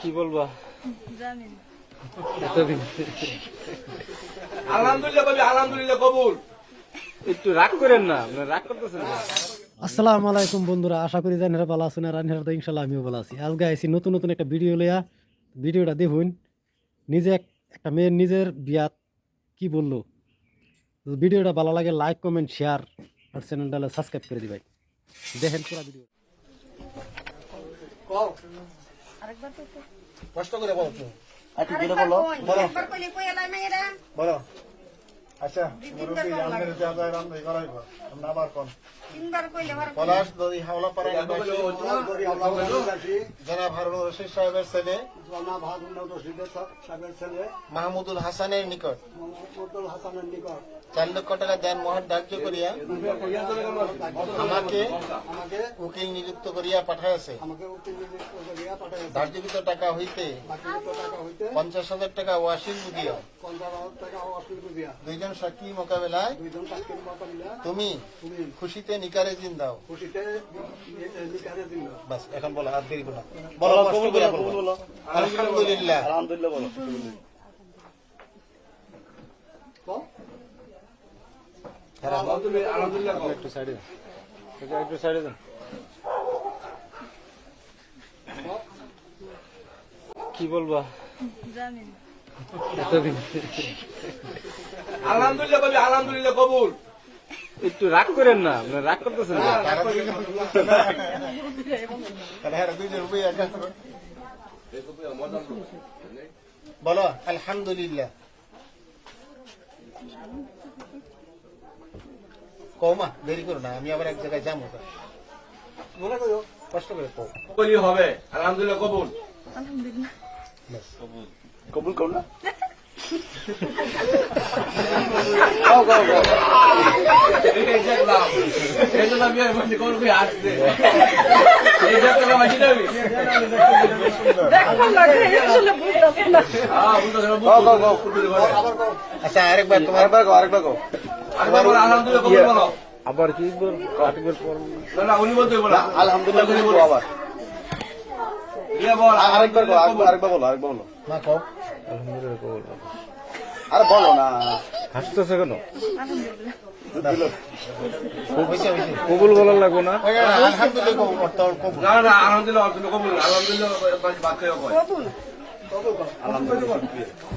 কি বলবা? আলহামদুলিল্লাহ কবি আলহামদুলিল্লাহ কবুল। একটু রাগ করেন না রাগ করতেছেন না। আসসালামু আলাইকুম বন্ধুরা আশা করি জানেরা ভালো আছেন আর আনহেরা তো ইনশাল্লাহ আমিও ভালো আছি। আজকে আইসি নতুন নতুন একটা ভিডিও লইয়া ভিডিওটা দেখুন। নিজে একটা মেয়ের নিজের বিয়াত কি বলল। ভিডিওটা ভালো লাগে লাইক কমেন্ট শেয়ার আর চ্যানেলটা সাবস্ক্রাইব করে দিবাই দেখেন পুরো ভিডিও। আরেকবার তো তো। কষ্ট করে বলো তুমি। আরেকবার কই, একবার কইলে কই এলাই মেয়েরা। বলো। আচ্ছা যায় রান্না করাইব আবার কোন। পলাশ দদি হাওলা পাড়া জনাব হারুন রশিদ সাহেবের ছেলে। মাহমুদুল হাসানের নিকট। চার লক্ষ টাকা দেন মহান ধার্য করিয়া আমাকে উকিল নিযুক্ত করিয়া পাঠাইছে ধার্যকৃত টাকা হইতে পঞ্চাশ হাজার টাকা ওয়াসিল বুঝিয়া। দুইজন সাক্ষী মোকাবেলায় তুমি খুশিতে নিকারে দিন দাও। বাস এখন বলো আর দেরি করো বলো কষ্ট করে বলো। আলহামদুলিল্লাহ। আলহামদুলিল্লাহ বলো হ্যাঁ, আলহামদুলিল্লাহ আলহামদুলিল্লাহ একটু সাইডে দেন। একটু একটু সাইডে দেন। কি? বলবা? জানি আলহামদুলিল্লাহ কবি আলহামদুলিল্লাহ কবুল। একটু রাগ করেন না আপনি রাগ করতেছেন। বলো আলহামদুলিল্লাহ। কৌমা দেরি করো না আমি আবার এক জায়গায় যাব। মনে করো কষ্ট করে কও। কবুলই হবে আলহামদুলিল্লাহ কবুল। আলহামদুলিল্লাহ কবুল করো না। আচ্ছা আরেকবার তোমার আরেকবার আলহামদুলিল্লাহ কবুল বলো। আবার কি আরেকবার না, না। আলহামদুলিল্লাহ আবার বল, আরেকবার বলো। আরেকবার বলো আরেকবার বলো মা কও আলহামদুলিল্লাহ আরে বলো না হাসতেছে কেন আলহামদুলিল্লাহ কবুল বলার লাগবো না? আলহামদুলিল্লাহ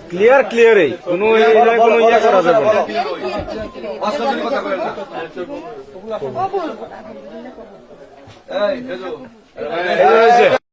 ক্লিয়ার ক্লিয়ারই কোনো এই জায়গায় কোনো ইয়ে করা যাবে না। এই,